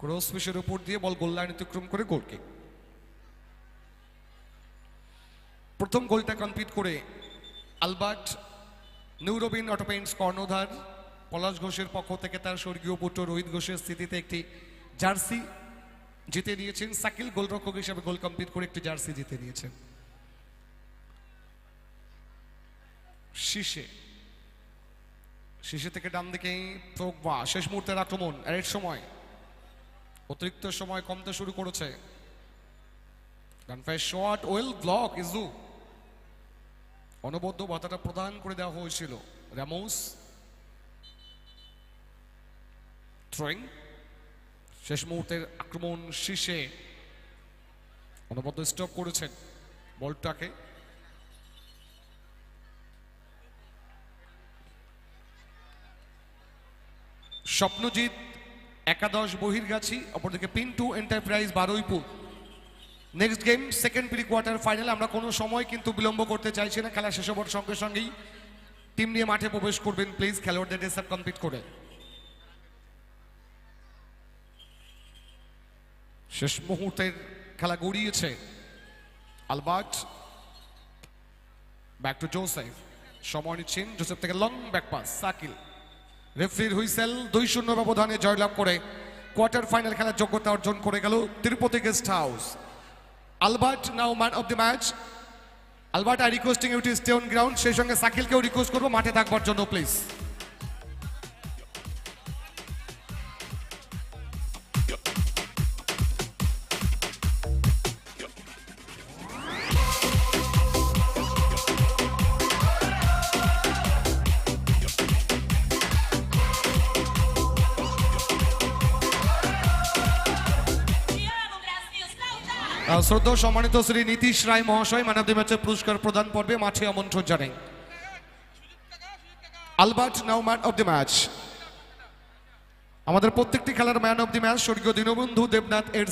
Cross ফিশের উপর দিয়ে বল goal line অতিক্রম করে গোল কিক প্রথম গোলটা কমপ্লিট করে আলবার্ট নিউরোবিন অটোপেন্টস কর্ণধার, পলাশ ঘোষের পক্ষ থেকে তার স্বর্গীয় পুত্র রোহিত ঘোষের স্থিতিতে একটি জার্সি জিতে নিয়েছেন। সাকিল গোলরক্ষক হিসেবে গোল কমপ্লিট করে একটি জার্সি জিতে নিয়েছেন। শীষে শীষে থেকে ডান দিকে শেষ মুহূর্তের আক্রমণ এর সময়। অতিরিক্ত সময় কমতে শুরু করেছে। শট ওয়েল ব্লক ইজু অনবদ্য বাধাটা প্রদান করে দেওয়া হয়েছিল। র্যামোস থ্রোয়িং শেষ মুহূর্তের আক্রমণ শীর্ষে অনবদ্য স্টপ করেছেন বলটাকে। স্বপ্নজিৎ একাদশ বহির্গাছি, অপরদিকে Pintu enterprise Baruipur. Next game second pre quarter final আমরা কোনো সময় কিন্তু বিলম্ব করতে চাইছি না, খেলা শেষ হবার সঙ্গে সঙ্গেই টিম নিয়ে মাঠে প্রবেশ করবেন প্লিজ খেলোয়াড়দের ড্রেস আপ কমপ্লিট করে। শেষ মুহূর্তের খেলা গড়িয়েছে আলবার্ট। ব্যাক টু জোসেফ সময় নিচ্ছেন জোসেফ থেকে লং ব্যাক পাস সাকিল রেফরির হুইসেল দুই শূন্য ব্যবধানে জয়লাভ করে কোয়ার্টার ফাইনাল খেলার যোগ্যতা অর্জন করে গেল Tirupati guest house. Albert now man of the match Albert I requesting you to stay on ground সেই সঙ্গে সাকিলকেও রিকোয়েস্ট করব, মাঠে থাকবার জন্য প্লিজ শ্রদ্ধা সম্মানিত শ্রী নীতিশ রায় মহাশয় ম্যান অব দি ম্যাচের পুরস্কার প্রদান পর্বে মাঠে আমন্ত্রণ জানাই। Albert now man of the match আমাদের প্রত্যেকটি খেলার ম্যান অব দি ম্যাচ স্বর্গীয় দীনবন্ধু দেবনাথ এর